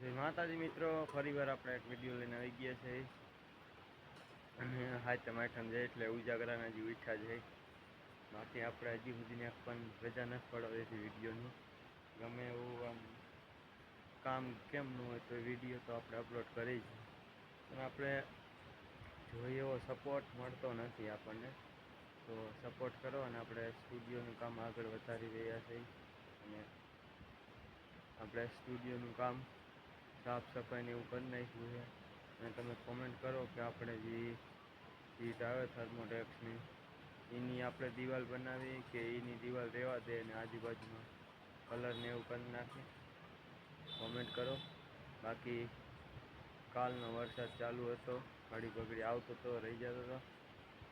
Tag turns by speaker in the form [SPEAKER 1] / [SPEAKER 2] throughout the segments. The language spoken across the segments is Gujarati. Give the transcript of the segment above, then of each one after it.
[SPEAKER 1] જય માતાજી મિત્રો, ફરીવાર આપણે એક વીડિયો લઈને આવી ગયા છે. અને હાથમ આઠમ જાય એટલે ઉજાગરાના જે ઉઠા છે. બાકી આપણે હજી સુધીને પણ રજા નથી પડવાથી વિડીયોની. ગમે એવું આમ કામ કેમ ન હોય તો વીડિયો તો આપણે અપલોડ કરી છે પણ આપણે જોઈએ એવો સપોર્ટ મળતો નથી આપણને. તો સપોર્ટ કરો અને આપણે સ્ટુડિયોનું કામ આગળ વધારી રહ્યા છીએ. અને આપણે સ્ટુડિયોનું કામ સાફ સફાઈને એવું કરી નાખ્યું છે. અને તમે કોમેન્ટ કરો કે આપણે જે સીટ આવે થર્મોટેક્સની એની આપણે દિવાલ બનાવી કે એની દિવાલ રહેવા દે અને આજુબાજુમાં કલરને એવું કરી નાખી કોમેન્ટ કરો. બાકી કાલનો વરસાદ ચાલુ હતો ઘડી બગડી આવતો હતો રહી જતો હતો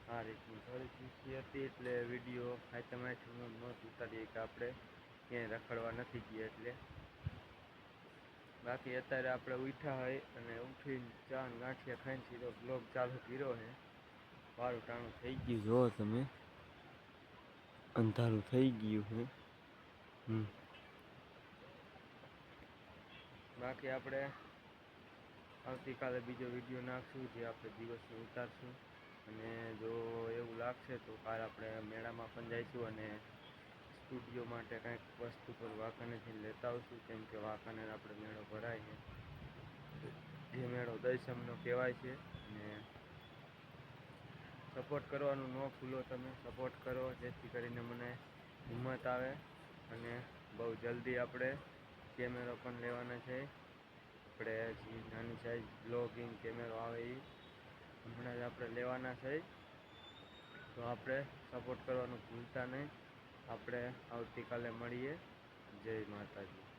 [SPEAKER 1] આ રીતની પરિસ્થિતિ હતી એટલે વીડિયો આઈટમ આઈટમ નહોત ઉતારીએ કે આપણે ક્યાંય રખડવા નથી ગયા એટલે. બાકી અત્યારે આપણે ઉઠ્યા હોય અને ઉઠીને ચા ને ગાંઠિયા ખાઈને સીધો બ્લોગ ચાલુ કર્યો છે. વારું ટાણું થઈ ગયું. જુઓ તમે. અંધારું થઈ ગયું છે. હમ. બાકી આપણે આવતીકાલે બીજો વીડિયો નાખશું જે આપણે દિવસનું ઉતારશું. અને જો એવું લાગશે તો કાલ આપણે મેળામાં પણ જઈશું અને સ્ટુડિયો માટે કંઈક વસ્તુ પર વાંકાનેથી લેતા આવશું, કેમ કે વાંકાને આપણે મેળો ભરાય છે. જે મેળો દશમનો કહેવાય છે અને સપોર્ટ કરવાનું ન ભૂલો તમે સપોર્ટ કરો, જેથી કરીને મને હિંમત આવે અને બહુ જલ્દી આપણે કેમેરો પણ લેવાના છે. આપણે જે નાની સાઈઝ બ્લોગિંગ કેમેરો આવે એ હમણાં જ આપણે લેવાના છે. તો આપણે સપોર્ટ કરવાનું ભૂલતા નહીં. આપણે આવતીકાલે મળીએ. જય માતાજી.